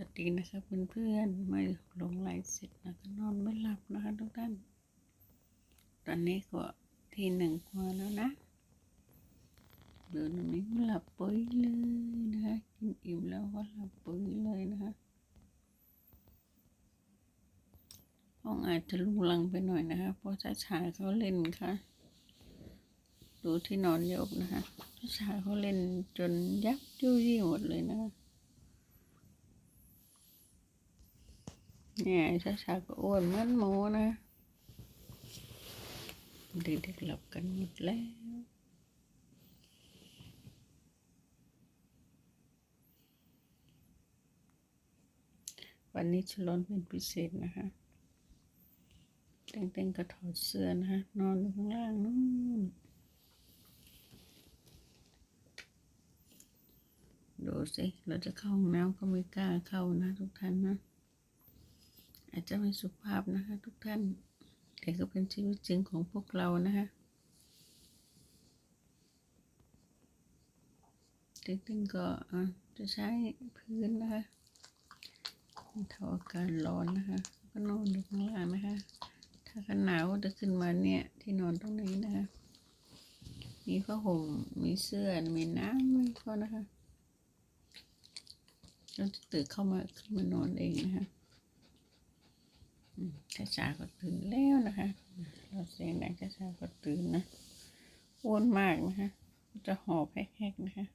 วัสดีนะคะเพื่อนๆเมื่อลงไลฟ์เสร็จนะก็นอนไม่หลับนะคะทุกท่าน ตอนนี้ก็ทีหนึ่งกว่าแล้วนะเดินตรงนี้หลับปุ๋ยเลยนะคะกินอิ่มแล้วก็หลับปุ๋ยเลยนะคะห้องอาจจะลุงลังไปหน่อยนะคะ เพราะชาชายเขาเล่นค่ะ ดูที่นอนโยกนะคะชาชายเขาเล่นจนยับยุยี่หมดเลยนะคะ เนี่ยชาชาก็อ้วนเหมือนหมูนะ เด็กๆหลับกันหมดแล้ววันนี้ฉลองเป็นพิเศษนะคะเต้งๆก็ถอดเสื้อนะคะนอนอยู่ข้างล่างนู่น ดูสิ เราจะเข้าห้องน้ำก็ไม่กล้าเข้านะทุกท่านนะ จจะไม่สุภาพนะคะ ทุกท่าน แต่ก็เป็นชีวิตจริงของพวกเรานะคะติ๊งๆก็จะใช้พื้นนะคะเท่าอาการร้อนนะคะ ก็นอนอยู่ข้างล่างนะคะ ถ้ากันหนาวจะขึ้นมาเนี่ยที่นอนตรงนี้นะคะ มีผ้าห่ม มีเสื้อ มีน้ำมีก็นะคะเราจะตื่นเข้ามาขึ้นมานอนเองนะคะ ช้าชาๆก็ตื่นแล้วนะคะ เราเสียงดังช้าชาๆก็ตื่นนะอ้วนมากนะคะ จะหอบแหกๆนะคะ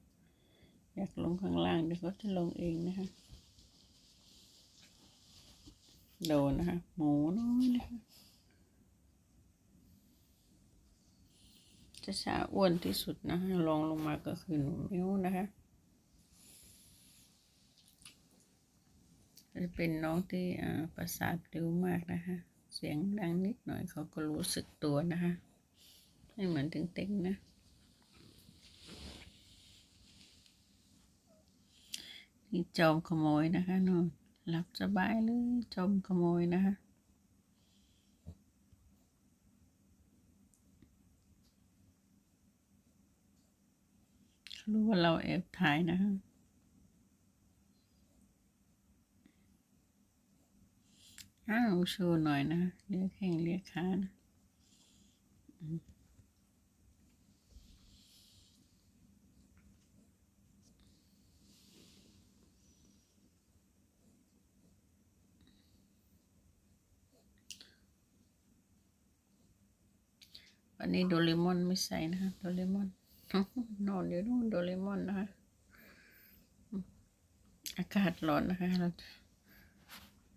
อยากลงข้างล่างเดี๋ยวก็จะลงเองนะคะ โดนนะคะ หมูน้อยนะคะช้าชาอ้วนที่สุดนะคะลองลงมาก็คือหนูมิ้วนะคะ จะเป็นน้องที่อ่าประสาทเร็วมากนะคะ เสียงดังนิดหน่อยเขาก็รู้สึกตัวนะคะไม่เหมือนตึงเต็งนะ นี่จอมขโมยนะคะนอนหลับสบายเลยจอมขโมยนะคะเขารู้ว่าเราแอบถ่ายนะคะ อ้าวโชว์หน่อยนะเรียกแข้งเรียกขานวันนี้โดเรมอนไม่ใส่นะคะโดเรมอนนอนอยู่นู่นโดเรมอนนะคะอืมอากาศร้อนนะคะเรา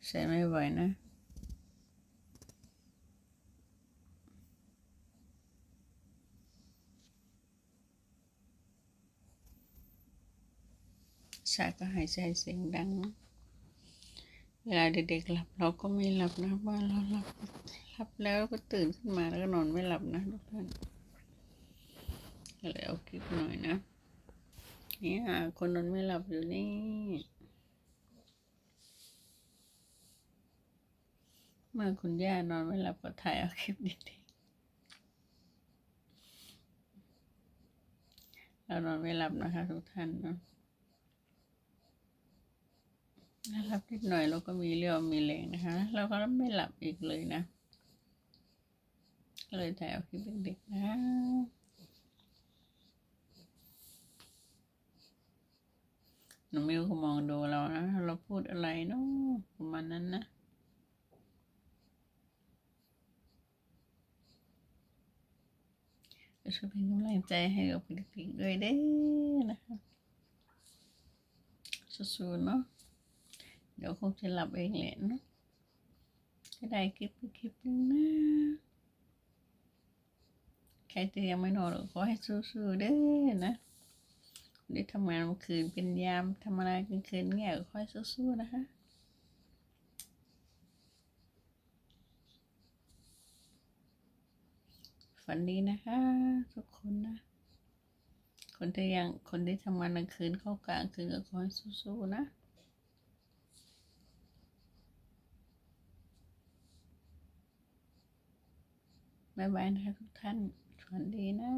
ใส่ไม่ไหวนะ ชาก็หายใจเสียงดัง เวลาเด็กๆหลับเราก็ไม่หลับนะว่าเราหลับหลับแล้วก็ตื่นขึ้นมาแล้วก็นอนไม่หลับนะทุกท่านก็เลยเอาคลิปหน่อยนะเนี่ยคนนอนไม่หลับอยู่นี่เมื่อคุณย่านอนไม่หลับก็ถ่ายเอาคลิปดีๆเรานอนไม่หลับนะคะทุกท่านเนาะ ถ้าหลับนิดหน่อยเราก็มีเรี่ยวมีแรงนะคะ เราก็ไม่หลับอีกเลยนะ เลยถ่ายเอาคลิปเด็กๆนะหนูมิวก็มองดูเรานะ เราพูดอะไรเนาะประมาณนั้นนะก็ช่วยเป็นกำลังใจให้กับเด็กๆด้วยเด้นะคะสู้ๆเนาะ เดี๋ยวคงจะหลับเองแหละเนาะจะได้คลิปไปคลิปนึงนะใครที่ยังไม่นอนก็ขอให้สู้ๆเด้อนะได้ทำงานกลางคืนเป็นยามทำอะไรกลางคืนเงี้ยก็ขอให้สู้ๆนะคะฝันดีนะคะ ทุกคนนะ คนที่ยังคนที่ทำงานกลางคืนเข้ากลางคืนก็ขอให้สู้ๆนะ บ๊ายบายนะคะทุกท่านสวัสดีนะ